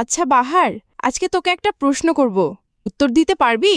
আচ্ছা বাহার আজকে তোকে একটা প্রশ্ন করব। উত্তর দিতে পারবি?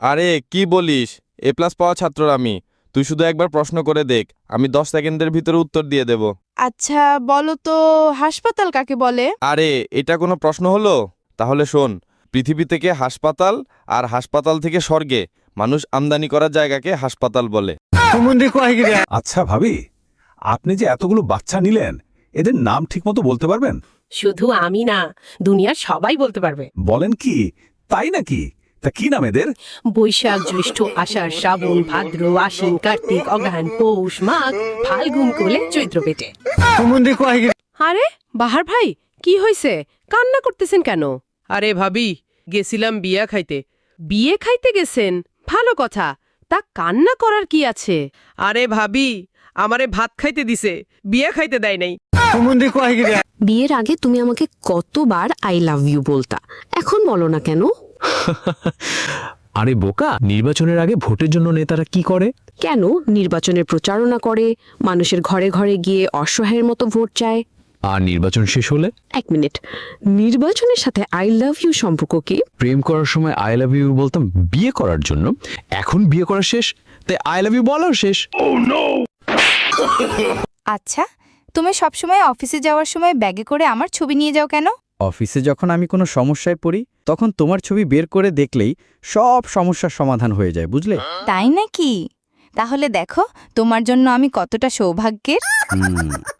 আরে কি বলিস? এ প্লাস পাওয়া ছাত্র আমি। তুই শুধু একবার প্রশ্ন করে দেখ। আমি দশ সেকেন্ডের ভিতরে উত্তর দিয়ে দেব। আচ্ছা বলো তো হাসপাতাল কাকে বলে? আরে এটা কোনো প্রশ্ন হলো? তাহলে শোন পৃথিবী থেকে হাসপাতাল আর হাসপাতাল থেকে স্বর্গে মানুষ আমদানি করার জায়গাকে হাসপাতাল বলে। আচ্ছা ভাবি আপনি যে এতগুলো বাচ্চা নিলেন এদের নাম ঠিকমতো বলতে পারবেন? শুধু আমি না দুনিয়ার সবাই বলতে পারবে। বলেন কি? তাই নাকি? তা কি নাম এদের? বৈশাখ জ্যৈষ্ঠ আষাঢ় শ্রাবণ ভাদ্র আশ্বিন কার্তিক অঘ্রাণ পৌষ মাঘ ফাল্গুন কোলে চৈত্র পেটে। আরে বাহার ভাই কি হইছে? কান্না করতেছেন কেন? আরে ভাবি গেছিলাম বিয়া খাইতে। বিয়ে খাইতে গেছেন? ভালো কথা। তা কান্না করার কি আছে? আরে ভাবি আমারে ভাত খাইতে দিছে বিয়া খাইতে দেয় নাই। বিয়ের আগে তুমি আমাকে কতবার আই লাভ ইউ বলতা এখন বলো না কেন? আরে বোকা নির্বাচনের আগে ভোটের জন্য নেতারা কি করে? কেন? নির্বাচনের প্রচারণা করে মানুষের ঘরে ঘরে গিয়ে অসহায়ের মতো ভোট চায়। আর নির্বাচন শেষ হলে? এক মিনিট নির্বাচনের সাথে আই লাভ ইউ সম্পর্ক কি? প্রেম করার সময় আই লাভ ইউ বলতাম বিয়ে করার জন্য এখন বিয়ে করা শেষ তাই আই লাভ ইউ বলাও শেষ। আচ্ছা তুমি সবসময় অফিসে যাওয়ার সময় ব্যাগে করে আমার ছবি নিয়ে যাও কেন? অফিসে যখন আমি কোনো সমস্যায় পড়ি তখন তোমার ছবি বের করে দেখলেই সব সমস্যার সমাধান হয়ে যায় বুঝলে? তাই নাকি? তাহলে দেখো তোমার জন্য আমি কতটা সৌভাগ্যের।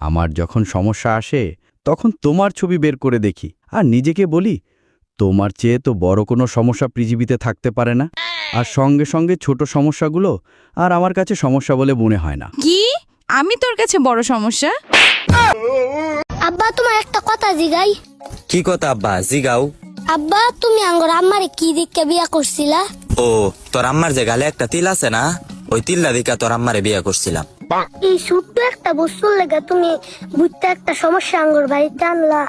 আমার যখন সমস্যা আসে তখন তোমার ছবি বের করে দেখি। আর নিজেকে বলি তোমার চেয়ে তো বড় কোনো সমস্যা পৃথিবীতে থাকতে পারে না। আর সঙ্গে সঙ্গে ছোট সমস্যাগুলো আর আমার কাছে সমস্যা বলে মনে হয় না। কি? আমি তোর কাছে বড় সমস্যা? আব্বা তোমার একটা কথা জিগাই। কি কথা আব্বা? জিগাও। আব্বা তুমি আঙ্গর আম্মারে কি দিককে বিয়া করছিলা? ও তোর আম্মার যে গালে একটা তিল আছে না ওই তিল্লা দিকা তোর আম্মারে বিয়া করছিলাম। এই ছোট্ট একটা বস্তুর লেগে তুমি বুঝতে একটা সমস্যা আঙ্গর বাড়িতে আনলা।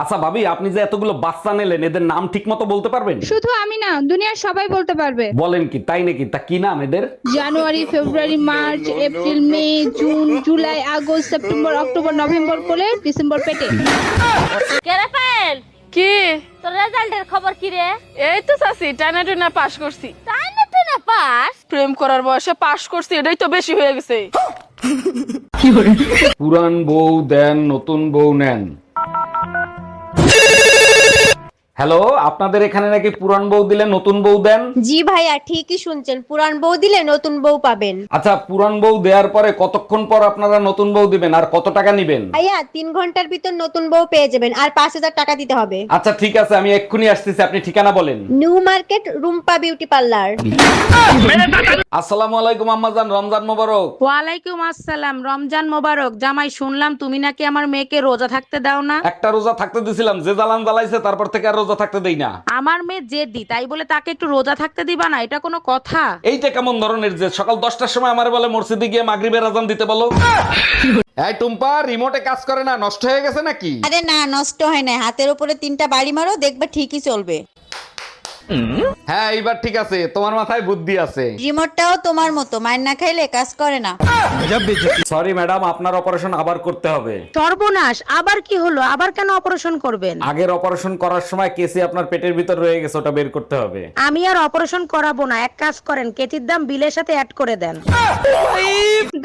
আচ্ছা ভাবি আপনি যে এতগুলো বাচ্চা নিলেন এদের নাম ঠিক মতো বলতে পারবেন? শুধু আমি না দুনিয়ার সবাই বলতে পারবে। বলেন কি তাই নাকি? তা কি নাম এদের? January February March April May June July August September October November করে ডিসেম্বর পেটে। কেরাপেল কি? তোর রেজাল্টের খবর কি রে? এই তো চাষি টানা টুনা পাশ করছি। তাই না তুই পাস প্রেম করার বয়সে পাশ করছি এটাই তো বেশি হয়ে গেছে। পুরান বউ দেন নতুন বউ নেন। হ্যালো আপনাদের এখানে নাকি পুরান বউ দিলে নতুন বউ দেন? জি ভাইয়া ঠিকই শুনছেন। পুরান বউ দিলে নতুন বউ পাবেন। আচ্ছা পুরান বউ দেওয়ার পরে কতক্ষণ পর আপনারা নতুন বউ দিবেন? আর কত টাকা নিবেন? ভাইয়া তিন ঘণ্টার ভিতর নতুন বউ পেয়ে যাবেন। আর পাঁচ হাজার টাকা দিতে হবে। আচ্ছা ঠিক আছে আমি এক্ষুনি আসতেছি। আপনি ঠিকানা বলেন। New market Rumpa beauty parlour. আসসালামু আলাইকুম আম্মাজান। রমজান মোবারক। ওয়ালাইকুম আসসালাম। রমজান মোবারক। জামাই শুনলাম তুমি নাকি আমার মেয়েকে রোজা থাকতে দাও না? একটা রোজা থাকতে দিছিলাম। যে জ্বালান জ্বালাইছে তারপর থেকে আর রোজা থাকতে দেই না। আমার মেয়ে জেদি তাই বলে তাকে একটু রোজা থাকতে দিবা না এটা কোনো কথা? এইটা কেমন ধরনের যে সকাল দশটার সময় আমার বলে মসজিদে গিয়ে মাগরিবের আজান দিতে বলো? এই টুম্পা রিমোটে কাজ করে না নষ্ট হয়ে গেছে নাকি? আরে না নষ্ট হয় না হাতের উপরে তিনটা বাড়ি মারো দেখবে ঠিকই চলবে। হ্যাঁ এইবার ঠিক আছে তোমার মাথায় বুদ্ধি আছে। রিমোটটাও তোমার মতো মায়ের না খাইলে কাজ করে না। সরি ম্যাডাম আপনার অপারেশন আবার করতে হবে। সর্বনাশ আবার কি হলো? আবার কেন অপারেশন করবেন? আগের অপারেশন করার সময় কেসি আপনার পেটের ভিতর রয়ে গেছে ওটা বের করতে হবে। আমি আর অপারেশন করাবো না এক কাজ করেন কেতির দাম বিলের সাথে অ্যাড করে দেন।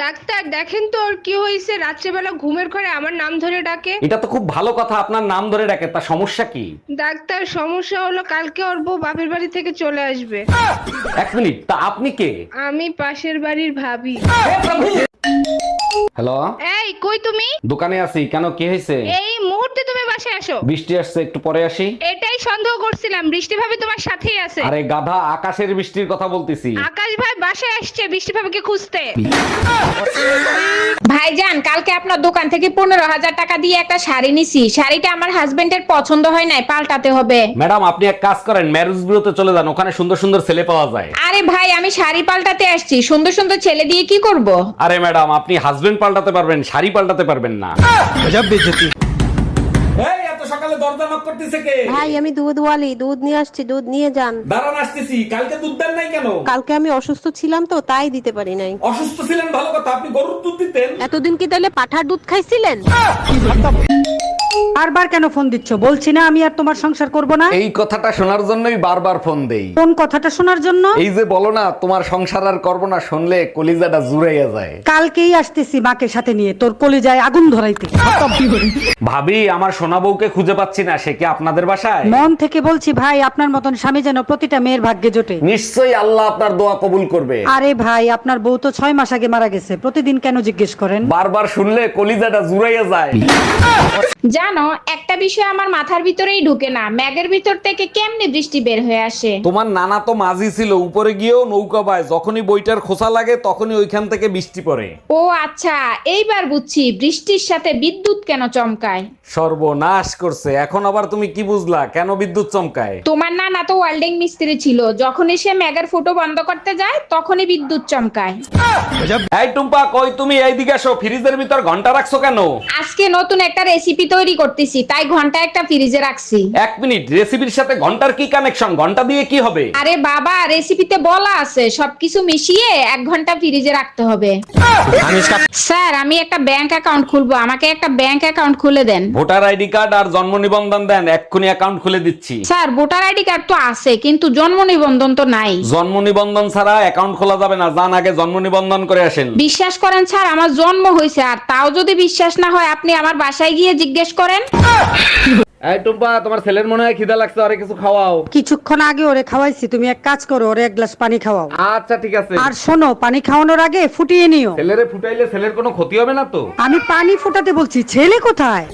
ডাক্তার দেখেন তো ওর কি হয়েছে রাত্রেবেলা ঘুমের ঘরে আমার নাম ধরে ডাকে। এটা তো খুব ভালো কথা আপনার নাম ধরে ডাকে তা সমস্যা কি? ডাক্তার সমস্যা হলো কালকে ওর বউ বাপের বাড়ি থেকে চলে আসবে। এক মিনিট তা আপনি কে? আমি পাশের বাড়ির ভাবি। হ্যালো? এই কই তুমি? দোকানে আছি কেন কি হয়েছে? এই মুহূর্তে তুমি বাসায় আসো। বৃষ্টি আসছে একটু পরে আসি। এটাই সন্দেহ করছিলাম বৃষ্টি ভাবি তোমার সাথেই আছে। আরে গাধা আকাশের বৃষ্টির কথা বলতেছি। আকাশ ভাই বাসায় আসছে বৃষ্টি ভাবিকে খুঁজতে। ভাইজান কালকে আপনার দোকান থেকে পনেরো হাজার টাকা দিয়ে একটা শাড়ি নিছি। শাড়িটা আমার হাজবেন্ডের পছন্দ হয় নাই পাল্টাতে হবে। ম্যাডাম আপনি এক কাজ করেন ম্যারেজ বিউরোতে চলে যান ওখানে সুন্দর সুন্দর ছেলে পাওয়া যায়। আরে ভাই আমি শাড়ি পাল্টাতে আসছি সুন্দর সুন্দর ছেলে দিয়ে কি করব? আরে ম্যাডাম আপনি হাজবেন্ড পাল্টাতে পারবেন শাড়ি পাল্টাতে পারবেন না। এত সকালে দরজা নক করতেছে কে? ভাই আমি দুধ ওয়ালি দুধ নিয়ে আসছি দুধ নিয়ে যান। দাঁড়ান আসতেছি। কালকে দুধ দেন নাই কেন? কালকে আমি অসুস্থ ছিলাম তো তাই দিতে পারি নাই। অসুস্থ ছিলেন ভালো কথা। আপনি গরুর দুধ দিতেন। এতদিন কি তাহলে পাঠার দুধ খাইছিলেন? বারবার কেন ফোন দিচ্ছ? বলছি না আমি আর তোমার সংসার করব না। এই কথাটা শোনার জন্যই বারবার ফোন দেই। কোন কথাটা শোনার জন্য? এই যে বলো না তোমার সংসার আর করব না শুনলে কলিজাটা জুড়াইয়া যায়। কালকেই আসতেছি মাকে সাথে নিয়ে তোর কলিজায় আগুন ধরাইতে। ভাবি আমার সোনা বউকে খুঁজে পাচ্ছি না সে কি আপনাদের বাসায়? মন থেকে বলছি ভাই আপনার মতন স্বামী যেন প্রতিটা মেয়ের ভাগ্যে জোটে। নিশ্চয়ই আল্লাহ আপনার দোয়া কবুল করবে। আরে ভাই আপনার বউ তো ছয় মাস আগে মারা গেছে প্রতিদিন কেন জিজ্ঞেস করেন? বারবার শুনলে কলিজাটা জুড়াইয়া যায়। জানো একটা বিষয় আমার মাথার ভিতরেই ঢুকে না। ম্যাগের ভিতর থেকে কেমনে বৃষ্টি বের হয়ে আসে? তোমার নানা তো মাঝি ছিল উপরে গিয়েও নৌকা পায় যখনই বইটার খোসা লাগে তখনই ওইখান থেকে বৃষ্টি পড়ে। ও আচ্ছা এইবার বুঝছি বৃষ্টির সাথে বিদ্যুৎ কেন চমকায়? সর্বনাশ করছে। এখন আবার তুমি কি বুঝলা? কেন বিদ্যুৎ চমকায়? তোমার নানা তো ওয়েল্ডিং মিস্ত্রি ছিল। যখনই সে ম্যাগের ফুটো বন্ধ করতে যায় তখনই বিদ্যুৎ চমকায়। এই টুম্পা কই তুমি? এইদিকে আসো। ফ্রিজের ভিতর ঘণ্টা রাখছো কেন? আজকে নতুন একটা রেসিপি তৈরি করতেছি তাই ঘণ্টা একটা ফ্রিজে রাখছি। এক মিনিট রেসিপির সাথে ঘণ্টার কি কানেকশন ঘণ্টা দিয়ে কি হবে? আরে বাবা রেসিপিতে বলা আছে সবকিছু মিশিয়ে এক ঘণ্টা ফ্রিজে রাখতে হবে। স্যার আমি একটা ব্যাংক অ্যাকাউন্ট খুলবো আমাকে একটা ব্যাংক অ্যাকাউন্ট খুলে দেন। ভোটার আইডি কার্ড আর জন্ম নিবন্ধন দেন এক্ষুনি অ্যাকাউন্ট খুলে দিচ্ছি। স্যার ভোটার আইডি কার্ড তো আছে কিন্তু জন্ম নিবন্ধন তো নাই। জন্ম নিবন্ধন ছাড়া অ্যাকাউন্ট খোলা যাবে না যান আগে জন্ম নিবন্ধন করে আসেন। বিশ্বাস করেন স্যার আমার জন্ম হয়েছে আর তাও যদি বিশ্বাস না হয় আপনি আমার বাসায় গিয়ে জিজ্ঞেস করেন করেন এই টুম্পা তোমার ছেলের মনে হয় খিদা লাগছে আরে কিছু খাওয়াও। কিছুক্ষণ আগে ওরে খাওয়াইছি তুমি এক কাজ করো ওরে এক গ্লাস পানি খাওয়াও। আচ্ছা ঠিক আছে। আর শোনো পানি খাওয়ানোর আগে ফুটিয়ে নিও। ছেলেরে ফুটাইলে ছেলের কোনো ক্ষতি হবে না তো? আমি পানি ফুটাতে বলছি ছেলে কোথায়?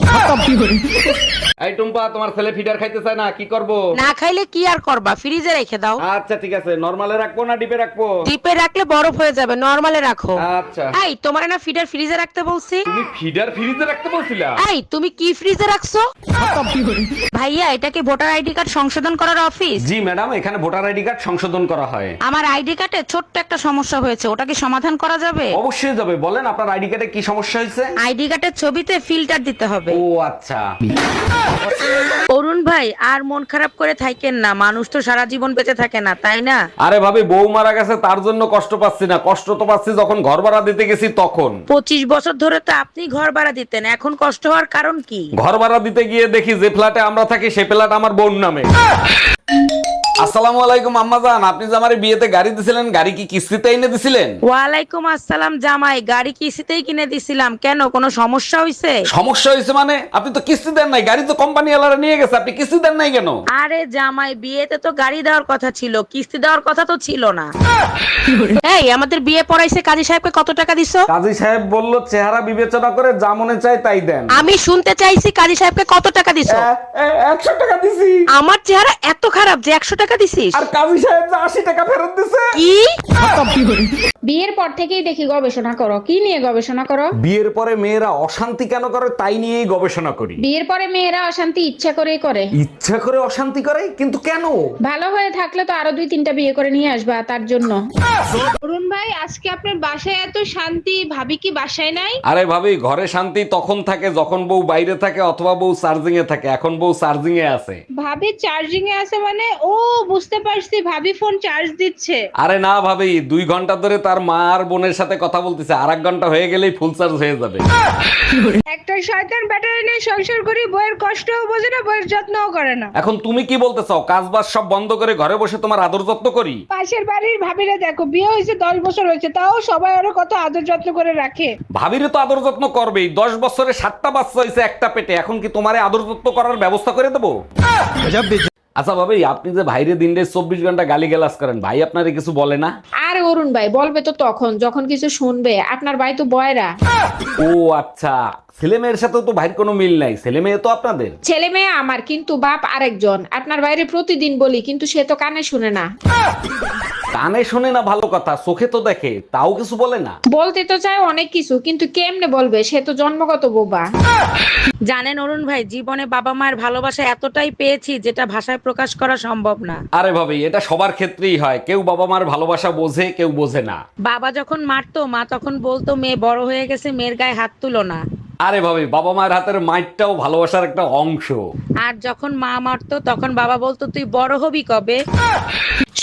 এই টুম্পা তোমার ছেলে ফিডার খাইতে চায় না কি করব? না খাইলে কি আর করবা? ফ্রিজে রেখে দাও। আচ্ছা ঠিক আছে। নরমালে রাখব না ডিপে রাখব? ডিপে রাখলে বরফ হয়ে যাবে নরমালে রাখো। আচ্ছা। এই তোমার না ফিডার ফ্রিজে রাখতে বলছি? তুমি ফিডার ফ্রিজে রাখতে বলছিলা? এই তুমি কি ফ্রিজে রাখছো? ভাইয়া এটা কি ভোটার আইডি কার্ড সংশোধন করার অফিস? জি ম্যাডাম এখানে ভোটার আইডি কার্ড সংশোধন করা হয়। আমার আইডি কার্ডে ছোট্ট একটা সমস্যা হয়েছে ওটা কি সমাধান করা যাবে? অবশ্যই যাবে। বলেন আপনার আইডি কার্ডে কি সমস্যা হয়েছে? আইডি কার্ডের ছবিতে ফিল্টার দিতে হবে। ও আচ্ছা। অরুণ ভাই আর মন খারাপ করে থাকেন না। মানুষ তো সারা জীবন বেঁচে থাকে না তাই না? আরে ভাবি বউ মারা গেছে তার জন্য কষ্ট পাচ্ছি না। কষ্ট তো পাচ্ছি যখন ঘর ভাড়া দিতে গেছি তখন। পঁচিশ বছর ধরে তো আপনি ঘর ভাড়া দিতেন এখন কষ্ট হওয়ার কারণ কি? ঘর ভাড়া দিতে গিয়ে দেখি যে ফ্ল্যাটে আমরা থাকি সে ফ্ল্যাট আমার বোন নামে। আসসালামু আলাইকুম আম্মাজান। আপনি যে আমার বিয়েতে গাড়ি দিছিলেন গাড়ি কি কিস্তিতে এনে দিছিলেন? ওয়ালাইকুম আসসালাম জামাই গাড়ি কিস্তিতেই কিনে দিছিলাম। কেন কোনো সমস্যা হয়েছে সমস্যা হয়েছে মানে? আপনি তো কিস্তি দেন নাই গাড়ি তো কোম্পানি ওয়ালারা নিয়ে গেছে আপনি কিস্তি দেন নাই কেন? আরে জামাই বিয়েতে তো গাড়ি দেওয়ার কথা ছিল কিস্তি দেওয়ার কথা তো ছিল না। এই আমাদের বিয়ে পড়াইছে কাজী সাহেবকে কত টাকা দিছো? কাজী সাহেব বলল চেহারা বিবেচনা করে যা মনে চায় তাই দেন। আমি শুনতে চাইছি কাজী সাহেবকে কত টাকা দিছো? একশো টাকা দিছি। আমার চেহারা এত খারাপ যে একশো টাকা দিছিস? আর কাজী সাহেব যে আশি টাকা ফেরত দিছে? কি? বিয়ের পর থেকেই দেখি গবেষণা করো। কি নিয়ে গবেষণা করো? বিয়ের পরে মেয়েরা অশান্তি কেন করে? তাই নিয়েই গবেষণা করি। বিয়ের পরে মেয়েরা অশান্তি ইচ্ছা করেই করে। ইচ্ছা করে অশান্তি করে? কিন্তু কেন? ভালো হয়ে থাকলে তো আরও দুই তিনটা বিয়ে করে নিয়ে আসবা তার জন্য। অরুণ ভাই আজকে আপনার বাসায় এত শান্তি ভাবি কি বাসায় নাই? আরে ভাবি ঘরে শান্তি তখন থাকে যখন বউ বাইরে থাকে অথবা বউ চার্জিং এ থাকে। এখন বউ চার্জিং এ আছে। ভাবি চার্জিং এ আছে মানে ও বুঝতে পারছি ভাবি ফোন চার্জ দিচ্ছে। আরে না ভাবি দুই ঘণ্টা ধরে তার মা আর বোনের সাথে কথা বলতেছে আর এক ঘণ্টা হয়ে গেলেই ফুল চার্জ হয়ে যাবে। একটা শয়তান ব্যাটারি নিয়ে সংসার করি বইয়ের কষ্টও বোঝে না বইয়ের যত্নও করে না। এখন তুমি কি বলতে চাও কাজ বাজ সব বন্ধ করে ঘরে বসে তোমার আদর যত্ন করি? পাশের বাড়ির ভাবিরা দেখো বিয়ে হয়েছে দশ বছর হয়েছে তাও সবাই আরও কত আদর যত্ন করে রাখে। ভাবিরে তো আদর যত্ন করবেই দশ বছরে সাতটা বাচ্চা হয়েছে একটা পেটে এখন কি তোমারে আদর যত্ন করার ব্যবস্থা করে দেবো? আচ্ছা ভাবি, আপনি যে ভাইরে দিনরে চব্বিশ ঘণ্টা গালি গালাস করেন, ভাই আপনারে কিছু বলে না? আর অরুণ ভাই বলবে তো তখন যখন কিছু শুনবে। আপনার ভাই তো বয়রা। ও আচ্ছা ছেলে মেয়ের সাথে তো ভাইয়ের কোনো মিল নাই। ছেলে মেয়ে তো আপনাদের? ছেলে মেয়ে আমার কিন্তু বাপ আরেকজন। আপনার বাইরে প্রতিদিন বলি কিন্তু সে তো কানে শুনে না। কানে শোনে না ভালো কথা চোখে তো দেখে তাও কিছু বলে না। বলতে তো চায় অনেক কিছু কিন্তু কেমনে বলবে? সে তো জন্মগত বোবা। জানেন অরুণ ভাই জীবনে বাবা মায়ের ভালোবাসা এতটাই পেয়েছি যেটা ভাষায় প্রকাশ করা সম্ভব না। আরে ভাবি এটা সবার ক্ষেত্রেই হয়। কেউ বাবা মার ভালোবাসা বোঝে, কেউ বোঝে না। বাবা যখন মারতো, মা তখন বলতো, মেয়ে বড় হয়ে গেছে, মেয়ের গায়ে হাত তুলো না। আরে ভাবি বাবা মায়ের হাতের মাইটটাও ভালোবাসার একটা অংশ। আর যখন মা মারতো তখন বাবা বলতো তুই বড় হবি কবে?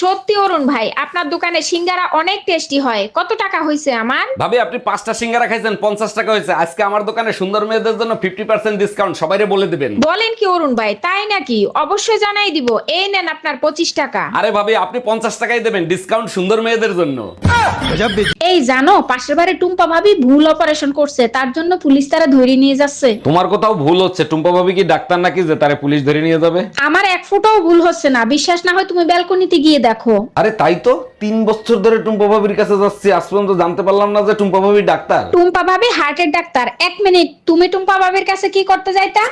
সত্যি অরুণ ভাই আপনার দোকানে সিঙ্গারা অনেক টেস্টি হয়। কত টাকা হয়েছে আমার? ভাবি আপনি পাঁচটা সিঙ্গারা খাইছেন পঞ্চাশ টাকা হয়েছে আজকে আমার দোকানে সুন্দর মেয়েদের জন্য ফিফটি পার্সেন্ট ডিসকাউন্ট সবাইরে বলে দিবেন। বলেন কি অরুণ ভাই তাই নাকি? অবশ্যই জানাই দিব এই নেন আপনার পঁচিশ টাকা। আরে ভাবি আপনি পঞ্চাশ টাকাই দেবেন ডিসকাউন্ট সুন্দর মেয়েদের জন্য। এই জানো পাশের বাড়ি টুম্পা ভাবি ভুল অপারেশন করছে তার জন্য পুলিশ তারা ধরে নিয়ে যাচ্ছে। তোমার কোথাও ভুল হচ্ছে? টুম্পা ভাবি কি ডাক্তার নাকি যে তারে পুলিশ ধরে নিয়ে যাবে? আমার এক ফুটাও ভুল হচ্ছে না। বিশ্বাস না হয় তুমি ব্যালকনিতে গিয়ে দেখো। আরে তাই তো তিন বছর ধরে টুম্পা ভাবির কাছে যাচ্ছি আজ পর্যন্ত জানতে পারলাম না যে টুম্পা ভাবি ডাক্তার। টুম্পা ভাবি হার্টের ডাক্তার। এক মিনিট তুমি টুম্পা ভাবির কাছে কি করতে যাইতা?